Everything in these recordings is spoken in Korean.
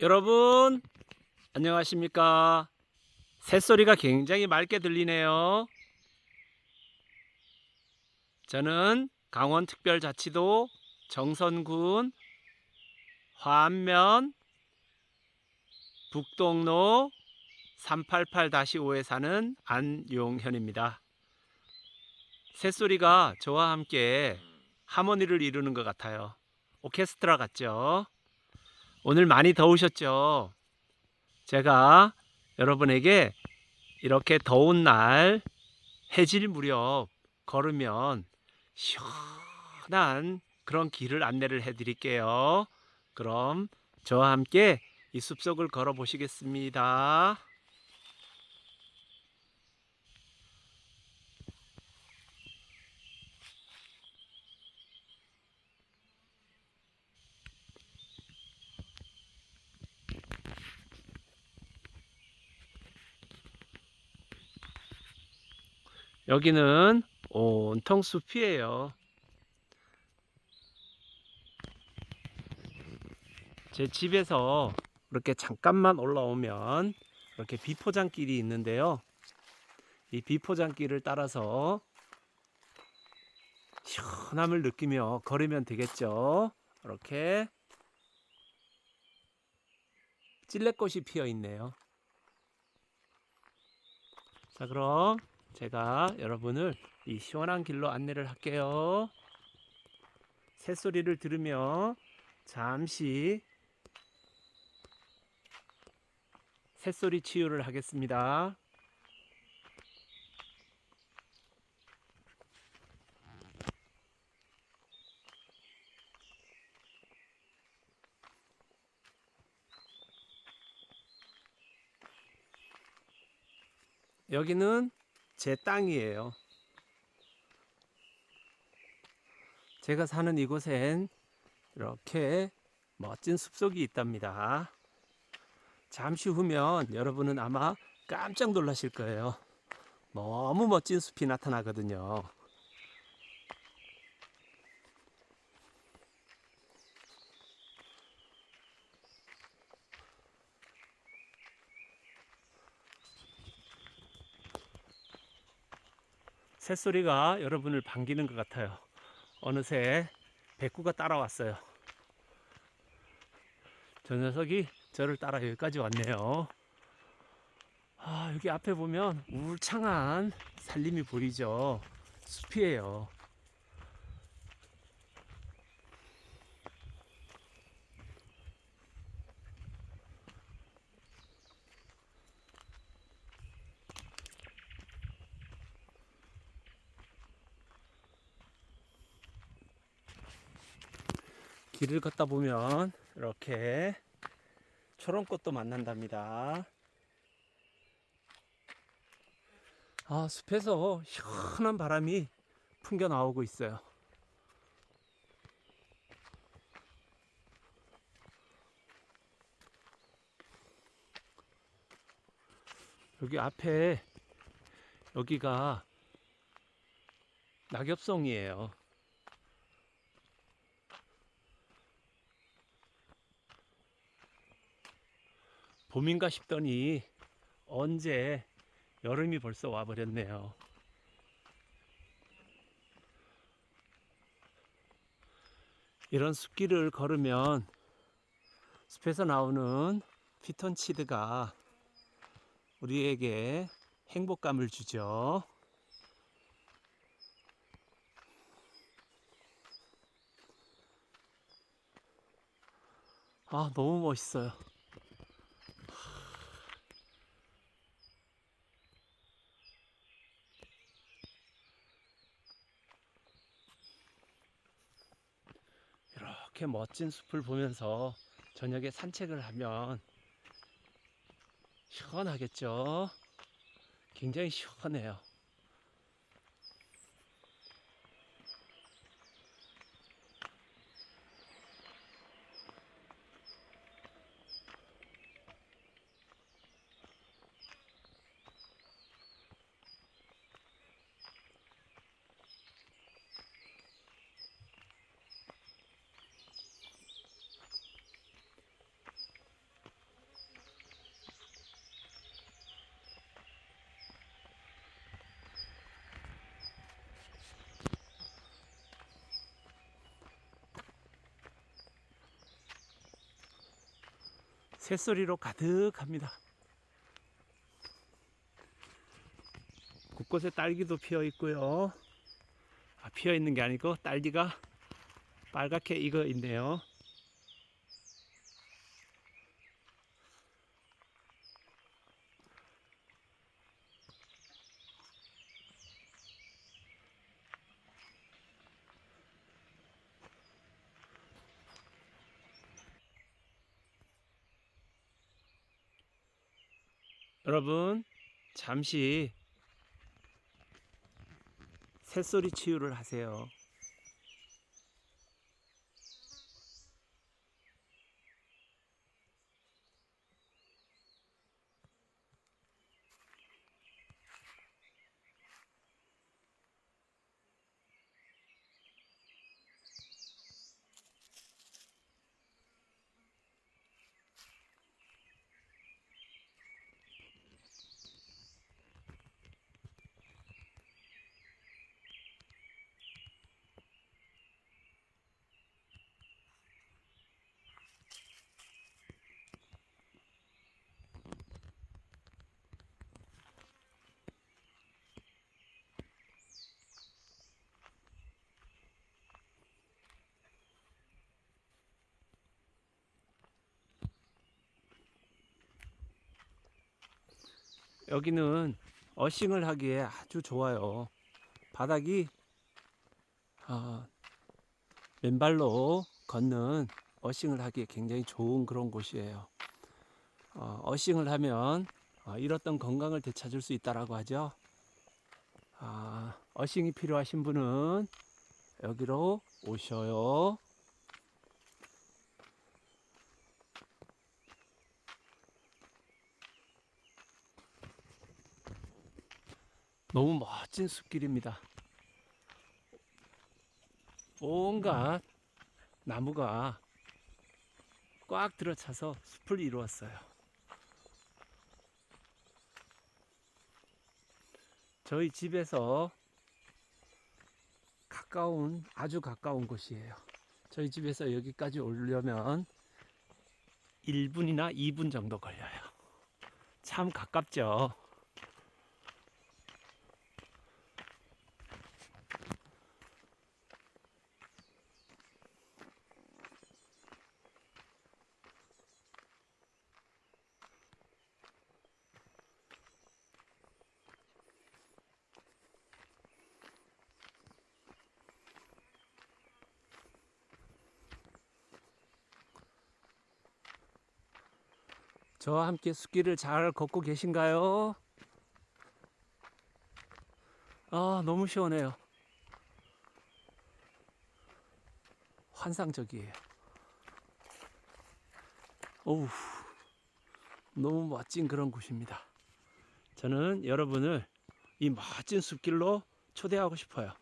여러분 안녕하십니까? 새소리가 굉장히 맑게 들리네요. 저는 강원특별자치도 정선군 화안면 북동로 388-5에 사는 안용현입니다. 새소리가 저와 함께 하모니를 이루는 것 같아요. 오케스트라 같죠 오늘 많이 더우셨죠? 제가 여러분에게 이렇게 더운 날 해질 무렵 걸으면 시원한 그런 길을 안내를 해 드릴게요. 그럼 저와 함께 이 숲속을 걸어 보시겠습니다. 여기는 온통 숲이에요. 제 집에서 이렇게 잠깐만 올라오면 이렇게 비포장길이 있는데요. 이 비포장길을 따라서 시원함을 느끼며 걸으면 되겠죠. 이렇게 찔레꽃이 피어 있네요. 자, 그럼 제가 여러분을 이 시원한 길로 안내를 할게요. 새소리를 들으며 잠시 새소리 치유를 하겠습니다. 여기는 제 땅이에요. 제가 사는 이곳엔 이렇게 멋진 숲속이 있답니다. 잠시 후면 여러분은 아마 깜짝 놀라실 거예요. 너무 멋진 숲이 나타나거든요. 새소리가 여러분을 반기는 것 같아요. 어느새 백구가 따라왔어요. 저 녀석이 저를 따라 여기까지 왔네요. 아, 여기 앞에 보면 울창한 산림이 보이죠. 숲이에요. 길을 걷다 보면 이렇게 초롱꽃도 만난답니다. 아, 숲에서 시원한 바람이 풍겨 나오고 있어요. 여기 앞에 여기가 낙엽송이에요. 봄인가 싶더니 언제 여름이 벌써 와버렸네요. 이런 숲길을 걸으면 숲에서 나오는 피톤치드가 우리에게 행복감을 주죠. 아, 너무 멋있어요. 이렇게 멋진 숲을 보면서 저녁에 산책을 하면 시원하겠죠? 굉장히 시원해요. 새소리로 가득합니다. 곳곳에 딸기도 피어 있고요. 아, 피어 있는 게 아니고 딸기가 빨갛게 익어 있네요. 여러분, 잠시 새소리 치유를 하세요. 여기는 어싱을 하기에 아주 좋아요. 바닥이 아, 맨발로 걷는 어싱을 하기에 굉장히 좋은 그런 곳이에요. 어, 어싱을 하면 어, 잃었던 건강을 되찾을 수 있다라고 하죠. 아, 어싱이 필요하신 분은 여기로 오셔요. 너무 멋진 숲길입니다. 온갖 나무가 꽉 들어차서 숲을 이루었어요. 저희 집에서 가까운, 아주 가까운 곳이에요. 저희 집에서 여기까지 오려면 1분이나 2분 정도 걸려요. 참 가깝죠. 저와 함께 숲길을 잘 걷고 계신가요? 아, 너무 시원해요. 환상적이에요. 오우, 너무 멋진 그런 곳입니다. 저는 여러분을 이 멋진 숲길로 초대하고 싶어요.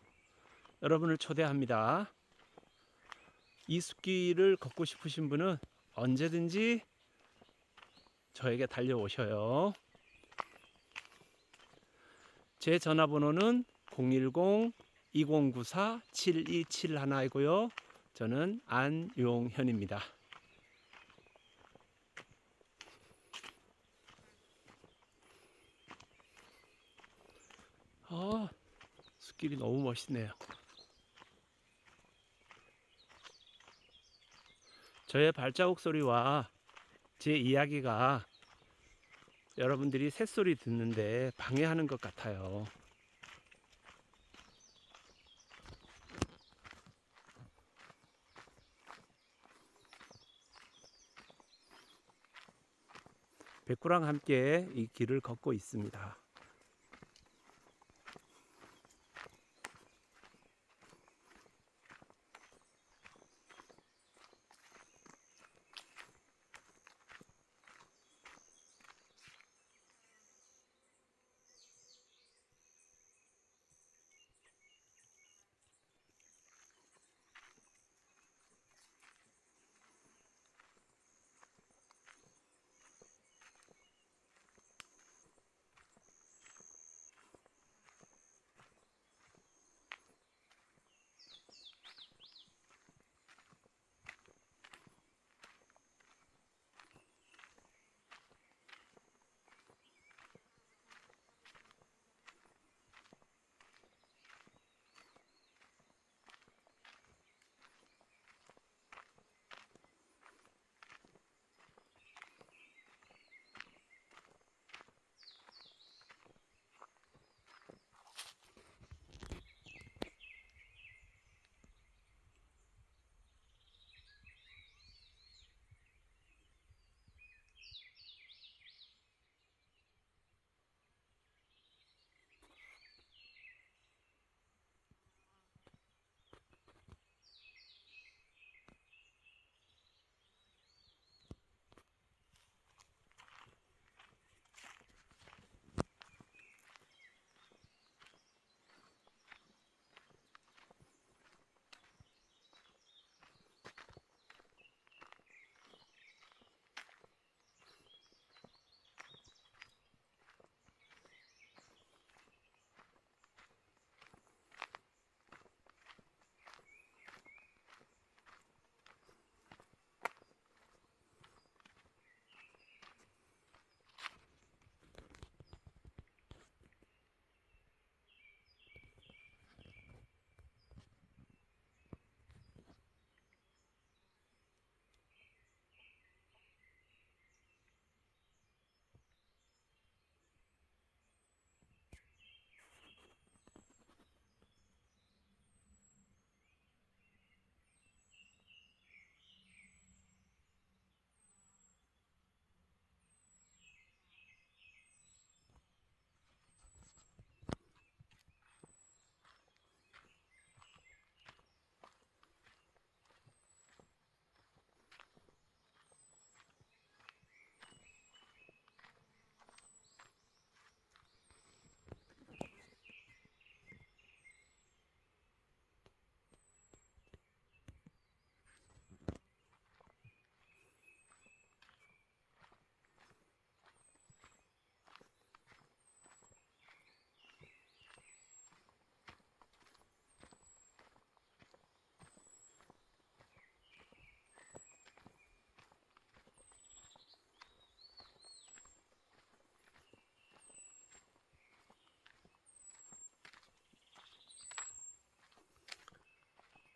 여러분을 초대합니다. 이 숲길을 걷고 싶으신 분은 언제든지 저에게 달려오셔요. 제 전화번호는 010-2094-7271이고요. 저는 안용현입니다. 아, 숲길이 너무 멋있네요. 저의 발자국 소리와 제 이야기가 여러분들이 새소리 듣는데 방해하는 것 같아요. 백구랑 함께 이 길을 걷고 있습니다.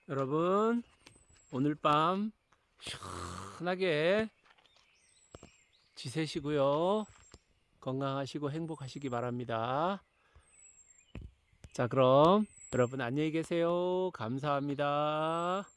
여러분 오늘 밤 시원하게 지새시고요. 건강하시고 행복하시기 바랍니다. 자, 그럼 여러분 안녕히 계세요. 감사합니다.